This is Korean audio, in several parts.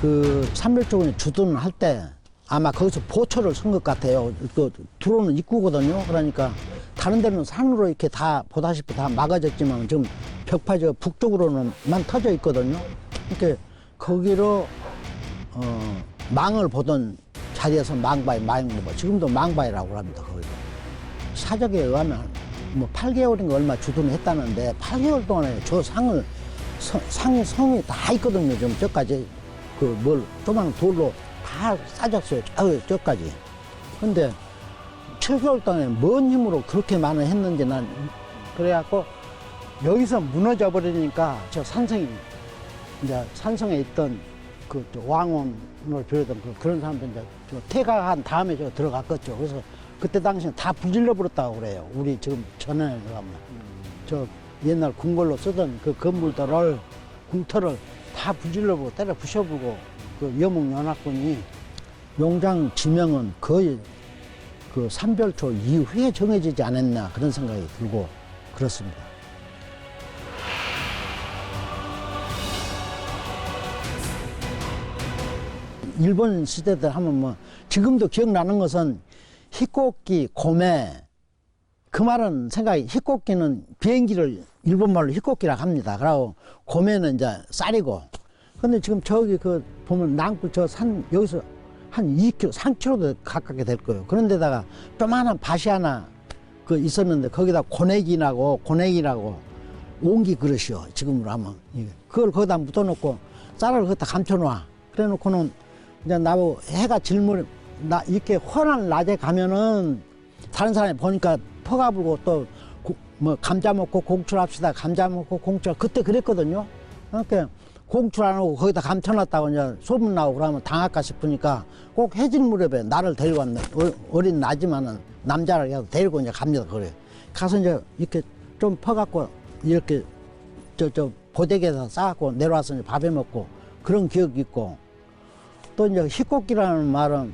그 삼별쪽에 주둔 할때 아마 거기서 보초를 쓴 것 같아요. 그 들어오는 입구거든요. 그러니까 다른 데는 산으로 이렇게 다 보다시피 다 막아졌지만 지금 벽파 저 북쪽으로는만 터져 있거든요. 이렇게 거기로 어, 망을 보던 자리에서 망바위 망을 뭐 지금도 망바위라고 합니다. 거기도 사적에 의하면 뭐 8개월인가 얼마 주둔을 했다는데 8개월 동안에 저 상을 성, 상이 성이 다 있거든요. 지금 저까지 그 뭘 조그만 돌로 다 싸졌어요. 저, 저까지. 근데 7개월 동안에 뭔 힘으로 그렇게 많이 했는지 난 그래갖고 여기서 무너져 버리니까 저 산성이 이제 산성에 있던 그저 왕원을 비롯한 그 그런 사람들 이제 저 퇴각한 다음에 저 들어갔겠죠. 그래서 그때 당시에 다 불질러 버렸다고 그래요. 우리 지금 전에 가면 저 옛날 궁궐로 쓰던 그 건물들을 궁터를 다 불질러보고 때려 부셔보고 그 여몽 연합군이 용장 지명은 거의 그 삼별초 이후에 정해지지 않았나 그런 생각이 들고 그렇습니다. 일본 시대들 하면 뭐 지금도 기억나는 것은 희꽃기 고매 그 말은 생각이 희꽃기는 비행기를 일본말로 희꽃기라고 합니다. 그리고 고매는 이제 쌀이고 근데 지금 저기 그 보면 낭불 저산 여기서 한 2km, 3km도 가깝게 될 거예요. 그런데다가 조만한 밭이 하나 그 있었는데 거기다 고내기라고 고내기라고 옹기 그릇이요. 지금으로 하면 이게. 그걸 거기다 묻어놓고 쌀을 거기다 감춰놔. 그래놓고는 이제 나보고 해가 질문 나 이렇게 환한 낮에 가면은 다른 사람이 보니까 퍼가 불고 또 뭐 감자 먹고 공출합시다. 감자 먹고 공출 그때 그랬거든요. 그러니까 공출 안 하고 거기다 감춰놨다고 이제 소문 나오고 그러면 당할까 싶으니까 꼭 해질 무렵에 나를 데리고 왔네. 어- 어린 나지만은 남자를 해서 데리고 이제 갑니다. 그래. 가서 이제 이렇게 좀 퍼갖고 이렇게 저, 저 보대기에서 싸갖고 내려와서 이제 밥해 먹고 그런 기억이 있고 또 이제 희꽃기라는 말은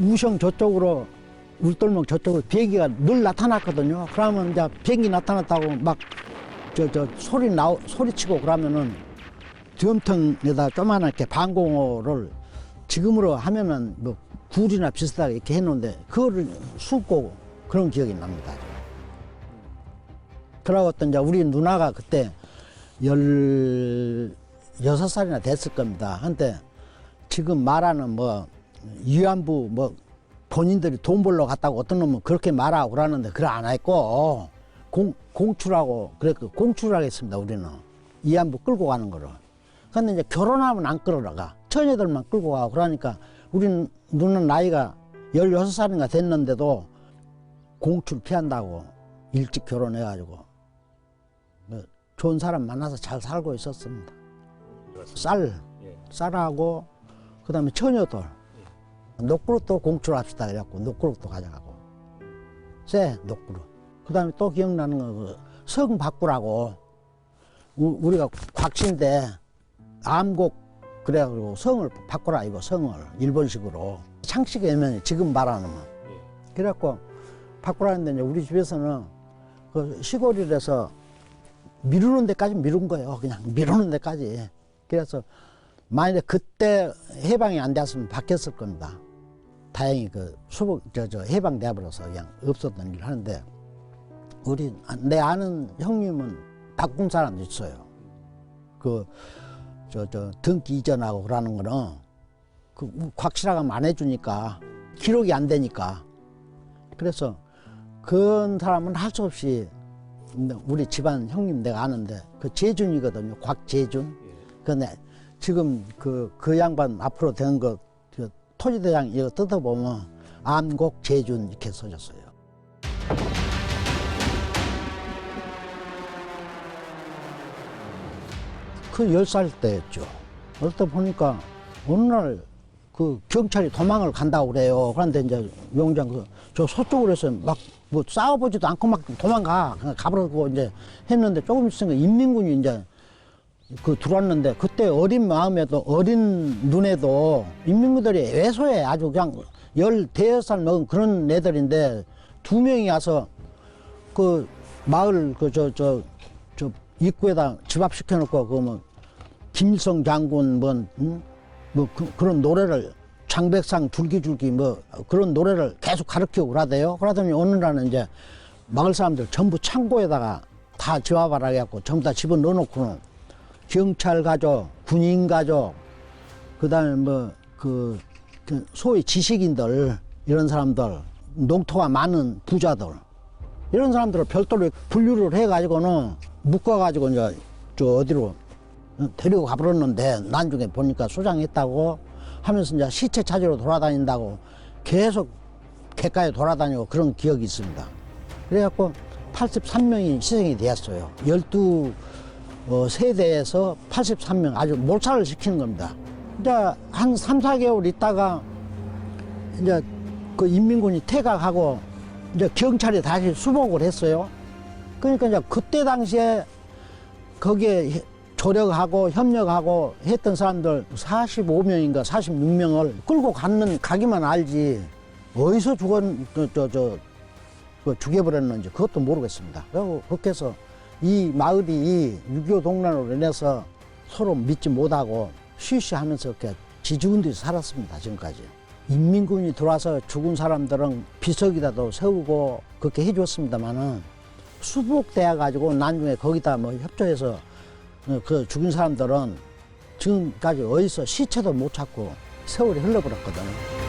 우성 저쪽으로 울돌목 저쪽으로 비행기가 늘 나타났거든요. 그러면 이제 비행기 나타났다고 막 저 저 소리 나오 소리치고 그러면은 뒤엄텅에다 조그만하게 방공호를 지금으로 하면은 뭐 굴이나 비슷하게 이렇게 해놓는데 그거를 쑤고 그런 기억이 납니다. 그러고 또 이제 우리 누나가 그때 열 여섯 살이나 됐을 겁니다. 한때 지금 말하는 뭐 위안부 뭐 본인들이 돈 벌러 갔다고 어떤 놈은 그렇게 말하고 그러는데 그래 안 했고 공, 공출하고 그랬고 공출을 하겠습니다 우리는. 위안부 끌고 가는 거를. 근데 이제 결혼하면 안 끌어가. 처녀들만 끌고 가고 그러니까 우리 누는 나이가 열여섯 살인가 됐는데도 공출 피한다고 일찍 결혼해가지고. 뭐 좋은 사람 만나서 잘 살고 있었습니다. 쌀 쌀하고 그 다음에 처녀들 녹그릇도 공출합시다. 그래갖고 녹그릇도 가져가고. 쇠 녹그릇. 그 다음에 또 기억나는 거성 바꾸라고. 우- 우리가 곽신데 암곡 그래가지고 성을 바꾸라 이거 성을. 일본식으로. 창식의 애면 지금 말하는 거. 그래갖고 바꾸라는데 이제 우리 집에서는 그 시골이라서 미루는 데까지 미룬 거예요. 그냥 미루는 데까지. 그래서 만약에 그때 해방이 안 됐으면 바뀌었을 겁니다. 다행히 그 수복 저저 해방돼 버려서 그냥 없었던 일을 하는데 우리 내 아는 형님은 바꾼 사람도 있어요. 그 저 저 등기 이전하고 그러는 거는 그 확실하게 안 해주니까 기록이 안 되니까 그래서 그런 사람은 할 수 없이 우리 집안 형님 내가 아는데 그 재준이거든요. 곽재준. 근데 지금 그, 그 양반 앞으로 된 거, 그 토지대장 이거 뜯어보면 암곡 재준 이렇게 써졌어요. 그 열 살 때였죠. 어떻게 보니까 어느 날 그 경찰이 도망을 간다고 그래요. 그런데 이제 용장 그, 저 서쪽으로 해서 막 뭐 싸워보지도 않고 막 도망가. 그냥 가버리고 이제 했는데 조금 있으니까 인민군이 이제 그 들어왔는데 그때 어린 마음에도 어린 눈에도 인민군들이 애소해 아주 그냥 열 대여섯 살 먹은 그런 애들인데 두 명이 와서 그 마을 그 저 저 저 입구에다 집합시켜 놓고 그뭐 김일성 장군 뭐 응? 뭐 그, 런 노래를 장백상 줄기줄기 뭐 그런 노래를 계속 가르치고 그러대요. 그러더니 어느 날은 이제 마을 사람들 전부 창고에다가 다 지화바라 해갖고 전부 다 집어 넣어놓고는 경찰 가족, 군인 가족, 그다음에 뭐그 그 소위 지식인들 이런 사람들, 농토가 많은 부자들 이런 사람들을 별도로 분류를 해가지고는 묶어가지고 이제 저 어디로 데리고 가버렸는데 나중에 보니까 수장했다고 하면서 이제 시체 찾으러 돌아다닌다고 계속 객가에 돌아다니고 그런 기억이 있습니다. 그래갖고 83명이 희생이 되었어요. 12 어, 세대에서 83명 아주 몰살을 시키는 겁니다. 이제 한 3, 4개월 있다가 이제 그 인민군이 퇴각하고 이제 경찰이 다시 수복을 했어요. 그러니까 이제 그때 당시에 거기에 해- 조력하고 협력하고 했던 사람들 45명인가 46명을 끌고 갔는 가기만 알지 어디서 죽었 저저 그 죽여버렸는지 그것도 모르겠습니다. 그리고 그렇게 해서 이 마을이 6.25 동란으로 인해서 서로 믿지 못하고 쉬쉬하면서 이렇게 지지군들이 살았습니다. 지금까지. 인민군이 들어와서 죽은 사람들은 비석이라도 세우고 그렇게 해줬습니다만은 수복되어 가지고 나중에 거기다 뭐 협조해서 어, 그 죽은 사람들은 지금까지 어디서 시체도 못 찾고 세월이 흘러버렸거든요.